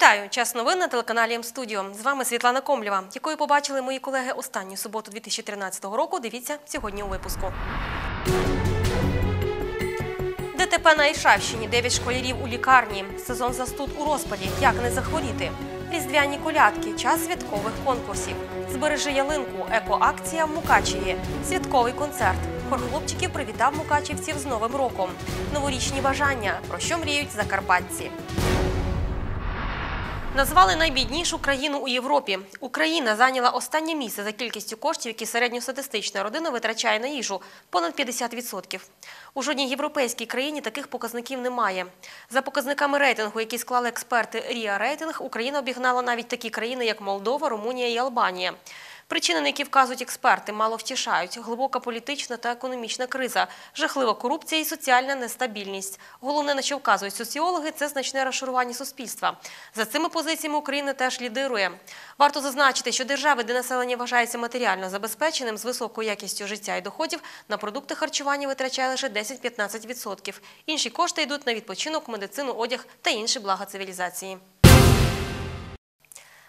Вітаю! Час новин на телеканалі М-студіо. З вами Світлана Комлєва, якою побачили мої колеги останню суботу 2013 року. Дивіться сьогодні у випуску. ДТП на Іршавщині. Дев'ять школярів у лікарні. Сезон застуд у розпаді. Як не захворіти? Різдвяні колядки. Час святкових конкурсів. Збережи ялинку. Екоакція в Мукачеві. Святковий концерт. Хор хлопчиків привітав мукачівців з Новим роком. Новорічні бажання. Про що мріють закарпатці. Назвали найбіднішу країну у Європі. Україна зайняла останнє місце за кількістю коштів, які середньостатистична родина витрачає на їжу понад 50%. У жодній європейській країні таких показників немає. За показниками рейтингу, які склали експерти Ріа Рейтинг, Україна обігнала навіть такі країни, як Молдова, Румунія і Албанія. Причини, на які вказують експерти, мало втішають: глибока політична та економічна криза, жахлива корупція і соціальна нестабільність. Головне, на що вказують соціологи, це значне розшарування суспільства. За цими позиціями Україна теж лідирує. Варто зазначити, що держави, де населення вважається матеріально забезпеченим з високою якістю життя і доходів, на продукти харчування витрачає лише 10-15%. Інші кошти йдуть на відпочинок, медицину, одяг та інші блага цивілізації.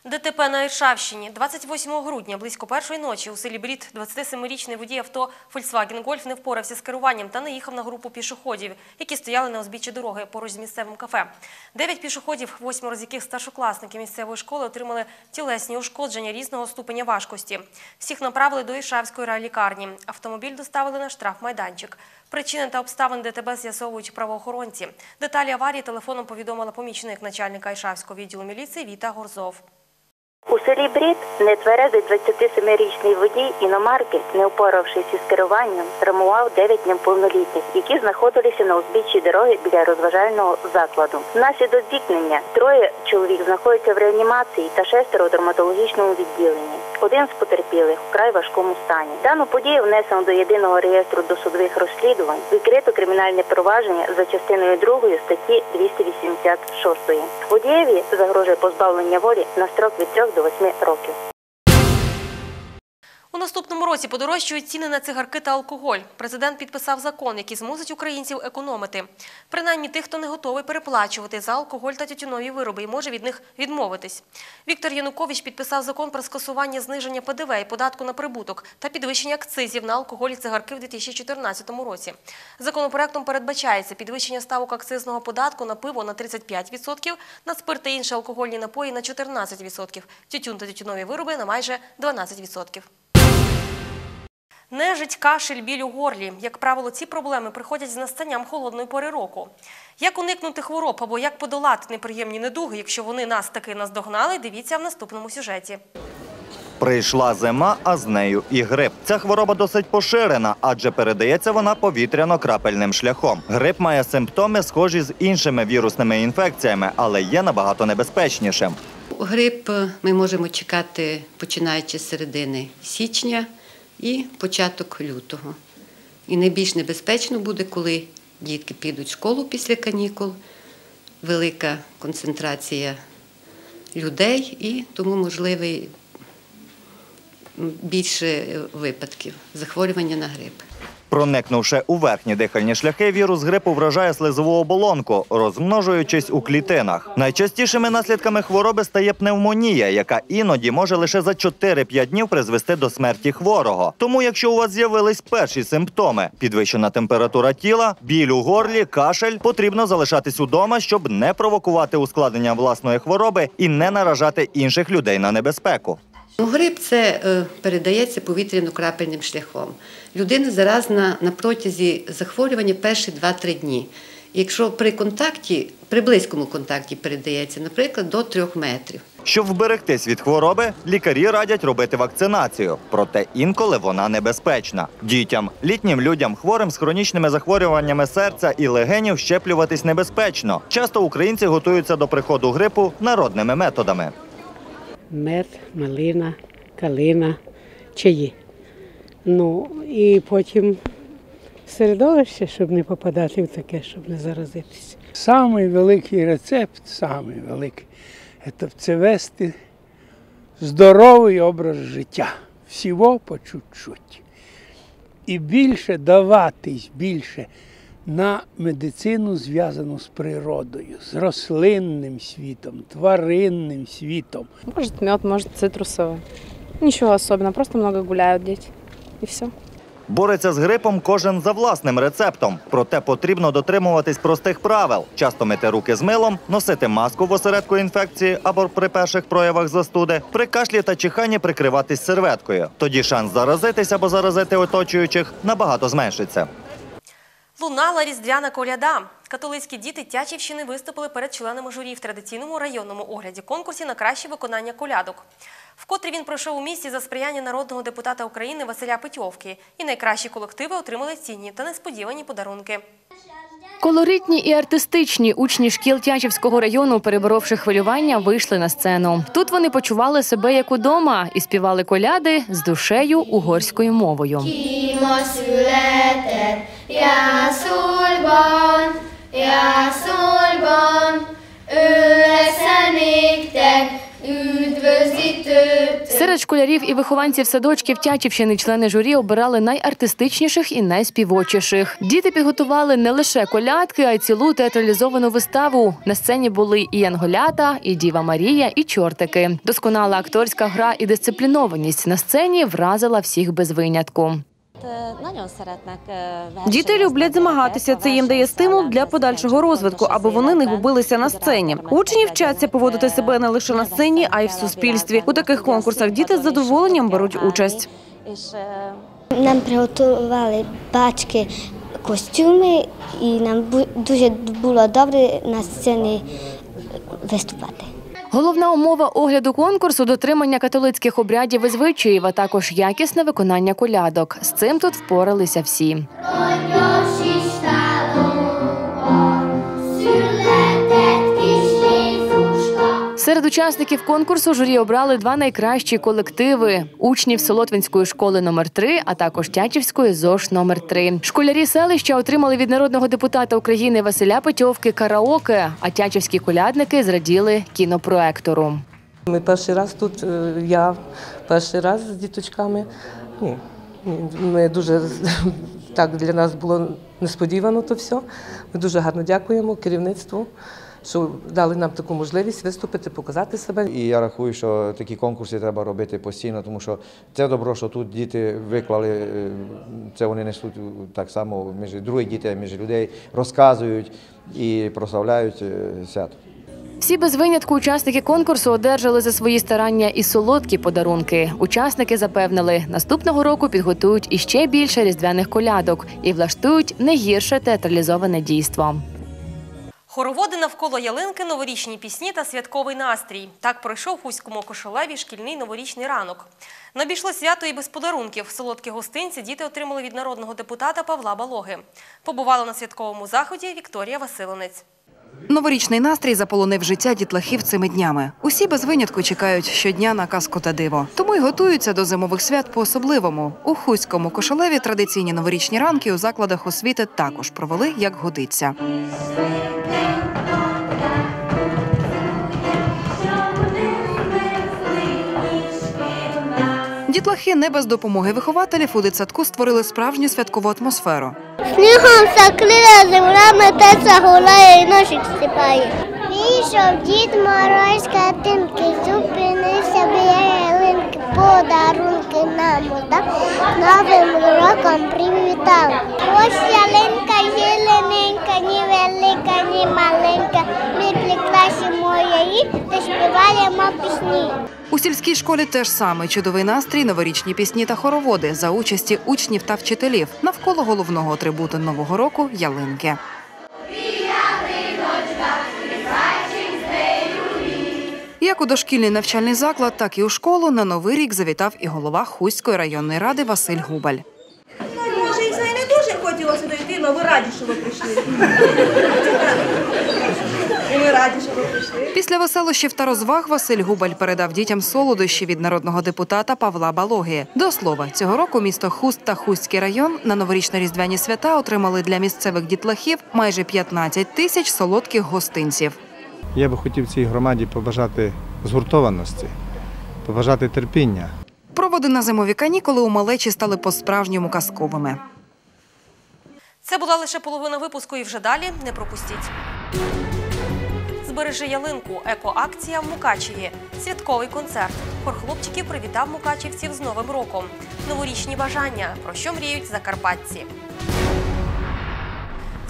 ДТП на Іршавщині. 28 грудня, близько першої ночі, у селі Брід 27-річний водій авто Volkswagen Golf не впорався з керуванням та наїхав на групу пішоходів, які стояли на узбіччі дороги поруч з місцевим кафе. Дев'ять пішоходів, восьмеро з яких старшокласники місцевої школи, отримали тілесні ушкодження різного ступеня важкості. Всіх направили до Іршавської райлікарні. Автомобіль доставили на штрафмайданчик. Причини та обставини ДТБ з'ясовують правоохоронці. Деталі аварії телефоном повідомила помічник начальника Іршавського відділу міліції Віта Горзов. У селі Брід нетверезий 27-річний водій іномарки, не впоравшись із керуванням, травмував 9 неповнолітніх, які знаходилися на узбіччі дороги біля розважального закладу. Внаслідок зіткнення троє чоловік знаходяться в реанімації та шестеро у травматологічному відділенні. Один з потерпілих вкрай важкому стані. Дану подію внесено до єдиного реєстру досудових розслідувань. Відкрито кримінальне провадження за частиною 2 статті 286. Водієві загрожує позбавлення волі на строк від 3 до 8 років. Наступному році подорожчують ціни на цигарки та алкоголь. Президент підписав закон, який змусить українців економити. Принаймні тих, хто не готовий переплачувати за алкоголь та тютюнові вироби і може від них відмовитись. Віктор Янукович підписав закон про скасування зниження ПДВ і податку на прибуток та підвищення акцизів на алкоголь і цигарки в 2014 році. Законопроектом передбачається підвищення ставок акцизного податку на пиво на 35%, на спирт та інші алкогольні напої на 14%, тютюн та тютюнові вироби на майже 12%. Нежить, кашель, біль у горлі. Як правило, ці проблеми приходять з настанням холодної пори року. Як уникнути хвороб або як подолати неприємні недуги, якщо вони нас таки наздогнали, дивіться в наступному сюжеті. Прийшла зима, а з нею і грип. Ця хвороба досить поширена, адже передається вона повітряно-крапельним шляхом. Грип має симптоми, схожі з іншими вірусними інфекціями, але є набагато небезпечнішим. Грип ми можемо чекати починаючи з середини січня і початок лютого. І найбільш небезпечно буде, коли дітки підуть в школу після канікул, велика концентрація людей і тому можливий більше випадків захворювання на грип. Проникнувши у верхні дихальні шляхи, вірус грипу вражає слизову оболонку, розмножуючись у клітинах. Найчастішими наслідками хвороби стає пневмонія, яка іноді може лише за 4-5 днів призвести до смерті хворого. Тому, якщо у вас з'явились перші симптоми підвищена температура тіла, біль у горлі, кашель, потрібно залишатись удома, щоб не провокувати ускладнення власної хвороби і не наражати інших людей на небезпеку. Ну, Грип це е, передається повітряно-крапельним шляхом. Людина заразна на протязі захворювання перші 2-3 дні. Якщо при контакті, при близькому контакті передається, наприклад, до 3 метрів. Щоб вберегтись від хвороби, лікарі радять робити вакцинацію. Проте інколи вона небезпечна. Дітям, літнім людям, хворим з хронічними захворюваннями серця і легенів щеплюватись небезпечно. Часто українці готуються до приходу грипу народними методами. Мед, малина, калина, чаї. Ну і потім середовище, щоб не попадати в таке, щоб не заразитися. Самий великий рецепт, самий великий, це- вести здоровий образ життя. Всього по чуть-чуть. І більше даватись, більше на медицину, зв'язану з природою, з рослинним світом, тваринним світом. Может мед, может цитрусовый. Ничего особенного, просто много гуляют дети. И все. Бореться з грипом кожен за власним рецептом. Проте потрібно дотримуватись простих правил: часто мити руки з милом, носити маску в осередку інфекції або при перших проявах застуди, при кашлі та чиханні прикриватись серветкою. Тоді шанс заразитись або заразити оточуючих набагато зменшиться. Лунала різдвяна коляда. Католицькі діти Тячівщини виступили перед членами журі в традиційному районному огляді конкурсі на краще виконання колядок. Вкотре він пройшов у місті за сприяння народного депутата України Василя Петьовки. І найкращі колективи отримали цінні та несподівані подарунки. Колоритні і артистичні учні шкіл Тячівського району, переборовши хвилювання, вийшли на сцену. Тут вони почували себе як удома і співали коляди з душею угорською мовою. Ki Серед школярів і вихованців садочків Тячівщини члени журі обирали найартистичніших і найспівочіших. Діти підготували не лише колядки, а й цілу театралізовану виставу. На сцені були і Янголята, і Діва Марія, і чортики. Досконала акторська гра і дисциплінованість на сцені вразила всіх без винятку. Діти люблять змагатися. Це їм дає стимул для подальшого розвитку, аби вони не губилися на сцені. Учні вчаться поводити себе не лише на сцені, а й в суспільстві. У таких конкурсах діти з задоволенням беруть участь. Нам приготували бачки костюми, і нам дуже було добре на сцені виступати. Головна умова огляду конкурсу дотримання католицьких обрядів і звичаїв, а також якісне виконання колядок. З цим тут впоралися всі. Серед учасників конкурсу журі обрали два найкращі колективи учнів Солотвинської школи номер 3 а також Тячівської ЗОШ номер 3 Школярі селища отримали від народного депутата України Василя Петьовки караоке, а тячівські колядники зраділи кінопроектору. Ми перший раз тут, е, я перший раз з діточками. Ні, ми дуже так для нас було несподівано то все. Ми дуже гарно дякуємо керівництву, що дали нам таку можливість виступити, показати себе. І я рахую, що такі конкурси треба робити постійно, тому що це добро, що тут діти виклали, е, це вони несуть так само між другі діти, між людей, розказують і прославляють е, свято. Всі без винятку учасники конкурсу одержали за свої старання і солодкі подарунки. Учасники запевнили, наступного року підготують іще більше різдвяних колядок і влаштують не гірше театралізоване дійство. Хороводи навколо ялинки, новорічні пісні та святковий настрій. Так пройшов в Хуському кошелеві шкільний новорічний ранок. Набійшло свято і без подарунків. Солодкі гостинці діти отримали від народного депутата Павла Балоги. Побувала на святковому заході Вікторія Василинець. Новорічний настрій заполонив життя дітлахів цими днями. Усі без винятку чекають щодня на казку та диво. Тому й готуються до зимових свят по-особливому. У Хуському кошелеві традиційні новорічні ранки у закладах освіти також провели як годиться. Дітлахи не без допомоги вихователів у дитсадку створили справжню святкову атмосферу. Снігом закрила земля, мететься гуляє і ножик стипає. Вийшов дід Мороз картинки, зупинився біля ялинки, подарунки нам дав, новим роком привітав. Ось ялинка зелененька, ні велика, ні маленька, ми прикласі моєї та співаємо пісні. У сільській школі теж саме чудовий настрій, новорічні пісні та хороводи за участі учнів та вчителів навколо головного атрибуту нового року ялинки. Як у дошкільний навчальний заклад, так і у школу на новий рік завітав і голова Хуської районної ради Василь Губаль. Може, і не дуже хотілося дойти, але ви раді, що ви прийшли. Ми раді, що ви прийшли. Після веселощів та розваг Василь Губаль передав дітям солодощі від народного депутата Павла Балоги. До слова, цього року місто Хуст та Хустський район на новорічно-різдвяні свята отримали для місцевих дітлахів майже 15 тисяч солодких гостинців. Я би хотів цій громаді побажати згуртованості, побажати терпіння. Проводи на зимові канікули у малечі стали по-справжньому казковими. Це була лише половина випуску, і вже далі не пропустіть. Збережи ялинку. Екоакція в Мукачеві. Святковий концерт. Хор хлопчиків привітав мукачівців з Новим роком. Новорічні бажання. Про що мріють закарпатці.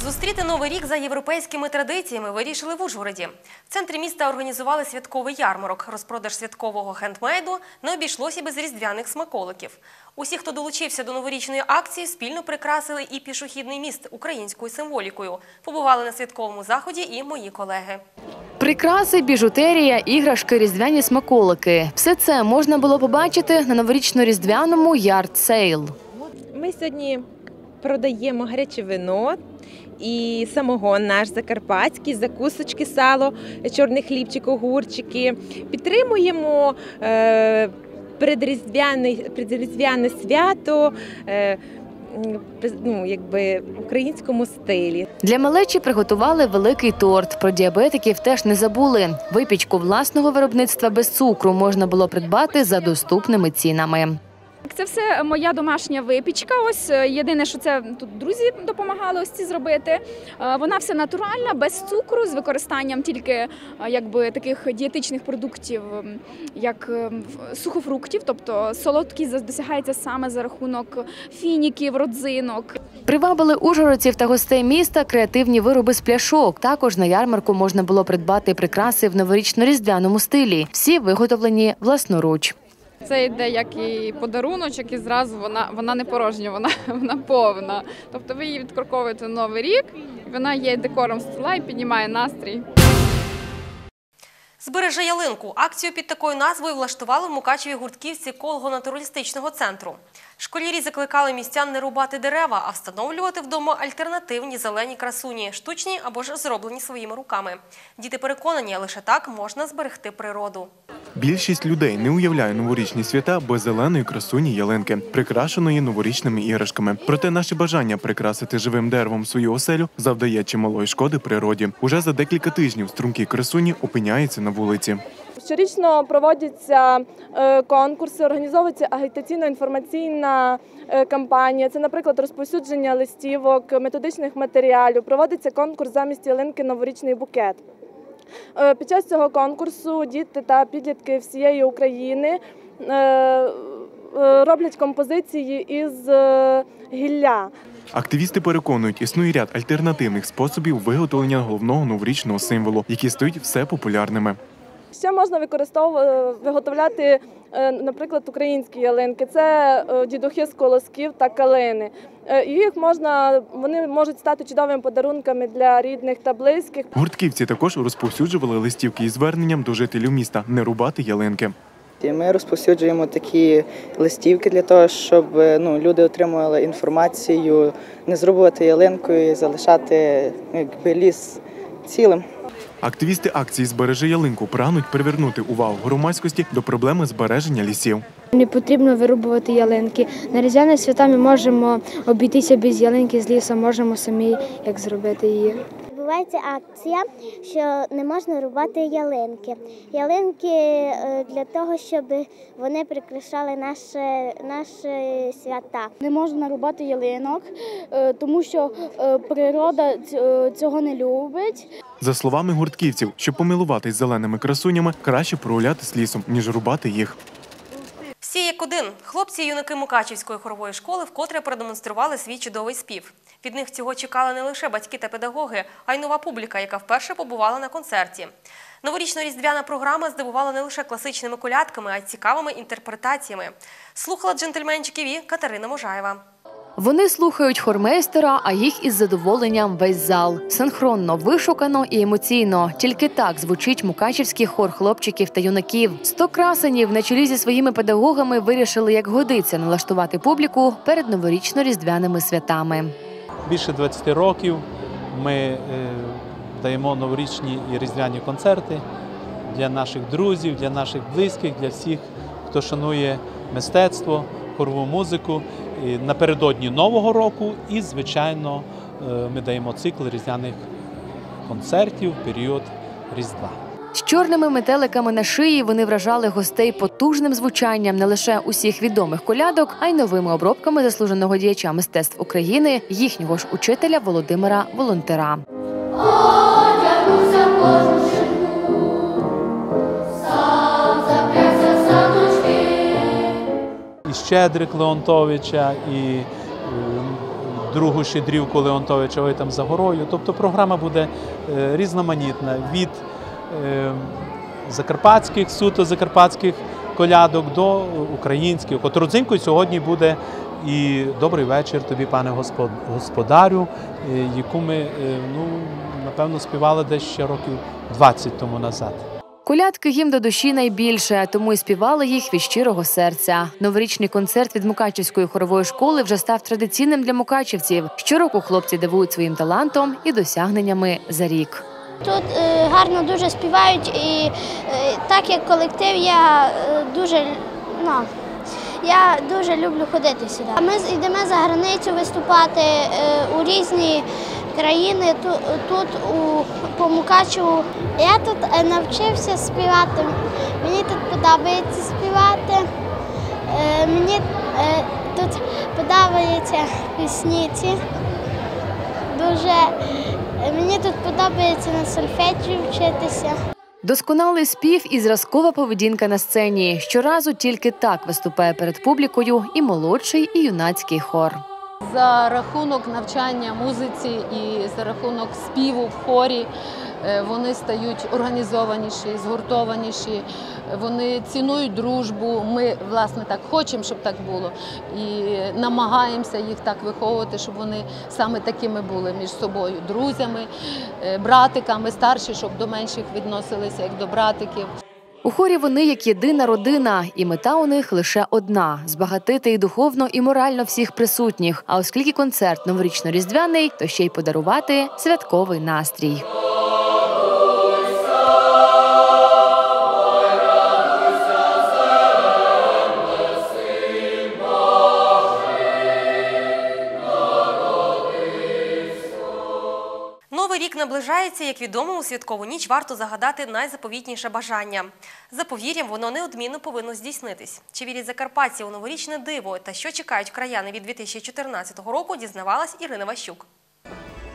Зустріти новий рік за європейськими традиціями вирішили в Ужгороді. В центрі міста організували святковий ярмарок. Розпродаж святкового хендмейду не обійшлося без різдвяних смаколиків. Усі, хто долучився до новорічної акції, спільно прикрасили і пішохідний міст українською символікою. Побували на святковому заході і мої колеги. Прикраси, біжутерія, іграшки, різдвяні смаколики. Все це можна було побачити на новорічно-різдвяному ярд-сейл. Ми сьогодні продаємо гаряче вино і самогон наш закарпатський, закусочки, сало, чорний хлібчик, огурчики. Підтримуємо е, предріздвяне, предріздвяне свято. Е, Ну, якби в українському стилі. Для малечі приготували великий торт. Про діабетиків теж не забули. Випічку власного виробництва без цукру можна було придбати за доступними цінами. Це все моя домашня випічка. Ось е, єдине, що це тут друзі допомагали ось ці зробити. Е, Вона вся натуральна, без цукру, з використанням тільки е, якби таких дієтичних продуктів, як сухофруктів, тобто солодкість досягається саме за рахунок фініків, родзинок. Привабили ужгородців та гостей міста креативні вироби з пляшок. Також на ярмарку можна було придбати прикраси в новорічно-різдвяному стилі. Всі виготовлені власноруч. Це йде як і подаруночок, і зразу вона, вона не порожня, вона, вона повна. Тобто ви її відкорковуєте на новий рік, і вона є декором стола і піднімає настрій. Збережи ялинку. Акцію під такою назвою влаштували в Мукачеві гуртківці колго-натуралістичного центру. Школярі закликали містян не рубати дерева, а встановлювати вдома альтернативні зелені красуні, штучні або ж зроблені своїми руками. Діти переконані, лише так можна зберегти природу. Більшість людей не уявляє новорічні свята без зеленої красуні ялинки, прикрашеної новорічними іграшками. Проте наше бажання прикрасити живим деревом свою оселю завдає чималої шкоди природі. Уже за декілька тижнів струмки красуні опиняються на вулиці. Щорічно проводяться е, конкурси, організовується агітаційно-інформаційна е, кампанія. Це, наприклад, розповсюдження листівок, методичних матеріалів. Проводиться конкурс замість ялинки новорічний букет. Е, Під час цього конкурсу діти та підлітки всієї України роблять композиції із гілля. Активісти переконують, існує ряд альтернативних способів виготовлення головного новорічного символу, які стають все популярними. Ще можна використовувати виготовляти, е, наприклад, українські ялинки. Це е, дідухи з колосків та калини. Е, Їх можна, вони можуть стати чудовими подарунками для рідних та близьких. Гуртківці також розповсюджували листівки із зверненням до жителів міста не рубати ялинки. Ми розповсюджуємо такі листівки для того, щоб ну, люди отримували інформацію, не зрубувати ялинкою і залишати ну, якби, ліс цілим. Активісти акції Збережи ялинку прагнуть привернути увагу громадськості до проблеми збереження лісів. Не потрібно вирубувати ялинки. На різдвяні свята ми можемо обійтися без ялинки з лісу, можемо самі як зробити її. Відбувається акція, що не можна рубати ялинки. Ялинки е, для того, щоб вони прикрашали наші, наші свята. Не можна рубати ялинок, е, тому що е, природа цього не любить. За словами гуртківців, щоб помилуватись зеленими красунями, краще прогулятись лісом, ніж рубати їх. Всі як один. Хлопці юнаки Мукачівської хорової школи вкотре продемонстрували свій чудовий спів. Від них цього чекали не лише батьки та педагоги, а й нова публіка, яка вперше побувала на концерті. Новорічно-різдвяна програма здивувала не лише класичними колядками, а й цікавими інтерпретаціями. Слухала джентльменчиків і Катерина Можаєва. Вони слухають хормейстера, а їх із задоволенням весь зал. Синхронно, вишукано і емоційно. Тільки так звучить мукачівський хор хлопчиків та юнаків. Сто красенів на чолі зі своїми педагогами вирішили, як годиться налаштувати публіку перед новорічно-різдвяними святами. Більше 20 років ми е, даємо новорічні і різдвяні концерти для наших друзів, для наших близьких, для всіх, хто шанує мистецтво, хорову музику. Напередодні Нового року і, звичайно, е, ми даємо цикл різдвяних концертів в період Різдва. З чорними метеликами на шиї вони вражали гостей потужним звучанням не лише усіх відомих колядок, а й новими обробками заслуженого діяча мистецтв України, їхнього ж учителя Володимира Волонтера. і Щедрик Леонтовича, і е, другу щедрівку Леонтовича ой там за горою. Тобто програма буде е, різноманітна від е, закарпатських, суто закарпатських колядок до українських. От родзинкою сьогодні буде і добрий вечір тобі, пане господарю, яку ми ну, напевно співали десь ще років 20 тому назад. Колядки їм до душі найбільше, тому й співали їх від щирого серця. Новорічний концерт від Мукачівської хорової школи вже став традиційним для мукачівців. Щороку хлопці дивують своїм талантом і досягненнями за рік. Тут е, гарно дуже співають, і е, так як колектив, я е, дуже ну, я дуже люблю ходити сюди. Ми йдемо за границю виступати у різні країни. Тут, у по Мукачеву. Я тут е, навчився співати. Мені тут подобається співати. Е, Мені е, тут подобаються пісні ці. Дуже мені тут подобається на сольфеджі вчитися. Досконалий спів і зразкова поведінка на сцені. Щоразу тільки так виступає перед публікою і молодший, і юнацький хор. За рахунок навчання музиці і за рахунок співу в хорі е, вони стають організованіші, згуртованіші, вони цінують дружбу. Ми, власне, так хочемо, щоб так було, і намагаємося їх так виховувати, щоб вони саме такими були між собою друзями, е, братиками, старші, щоб до менших відносилися як до братиків. У хорі вони як єдина родина, і мета у них лише одна збагатити і духовно, і морально всіх присутніх. А оскільки концерт новорічно-різдвяний, то ще й подарувати святковий настрій. Новий рік наближається, як відомо, у святкову ніч варто загадати найзаповітніше бажання. За повір'ям, воно неодмінно повинно здійснитись. Чи вірять закарпатці у новорічне диво та що чекають краяни від 2014 року, дізнавалась Ірина Ващук.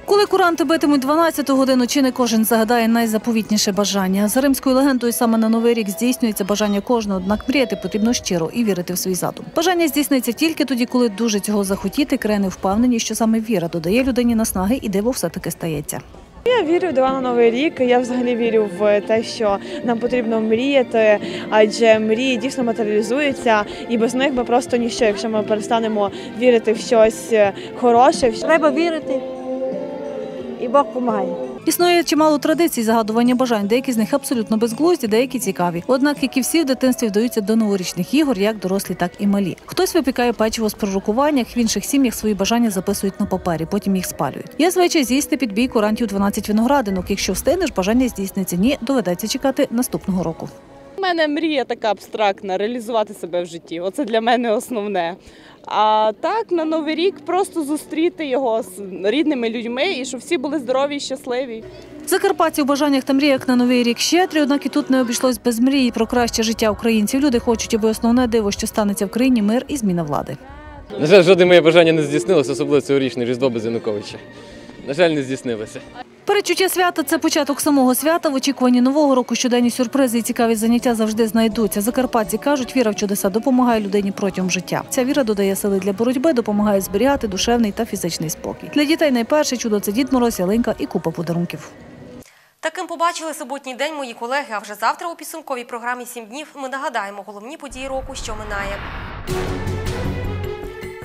Коли куранти битимуть 12 годину, чи не кожен загадає найзаповітніше бажання. За римською легендою саме на новий рік здійснюється бажання кожного, однак мріяти потрібно щиро і вірити в свій задум. Бажання здійсниться тільки тоді, коли дуже цього захотіти. Крени впевнені, що саме віра додає людині наснаги, і диво все таки стається. Я вірю в дива на новий рік. Я взагалі вірю в те, що нам потрібно мріяти, адже мрії дійсно матеріалізуються, і без них ми просто ніщо, якщо ми перестанемо вірити в щось хороше. Треба вірити, і Бог допомагає. Існує чимало традицій загадування бажань. Деякі з них абсолютно безглузді, деякі цікаві. Однак, як і всі в дитинстві вдаються до новорічних ігор, як дорослі, так і малі. Хтось випікає печиво з пророкуваннях, в інших сім'ях свої бажання записують на папері, потім їх спалюють. Є звичай з'їсти під бій курантів 12 виноградинок. Якщо встигнеш, бажання здійсниться. Ні, доведеться чекати наступного року. У мене мрія така абстрактна реалізувати себе в житті. Оце для мене основне. А так на новий рік просто зустріти його з рідними людьми і щоб всі були здорові і щасливі. Закарпатці у бажаннях та мріях на новий рік щедрі, однак і тут не обійшлось без мрії про краще життя українців. Люди хочуть, аби основне диво, що станеться в країні, мир і зміна влади. На жаль, жодне моє бажання не здійснилося, особливо цьогорічне Різдво без Януковича. На жаль, не здійснилося. Перечуття свята це початок самого свята. В очікуванні нового року щоденні сюрпризи і цікаві заняття завжди знайдуться. Закарпатці кажуть, віра в чудеса допомагає людині протягом життя. Ця віра додає сили для боротьби, допомагає зберігати душевний та фізичний спокій. Для дітей найперше чудо це Дід Мороз, ялинка і купа подарунків. Таким побачили суботній день мої колеги. А вже завтра у підсумковій програмі «7 днів ми нагадаємо головні події року, що минає.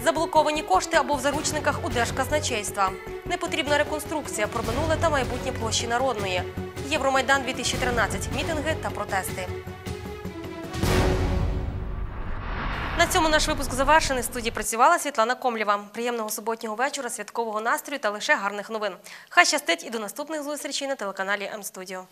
Заблоковані кошти або в заручниках у Держказначейства. Непотрібна реконструкція про минуле та майбутнє площі Народної. Євромайдан 2013. Мітинги та протести. На цьому наш випуск завершений. Студії працювала Світлана Комлєва. Приємного суботнього вечора, святкового настрою та лише гарних новин. Хай щастить і до наступних зустрічей на телеканалі М-студіо.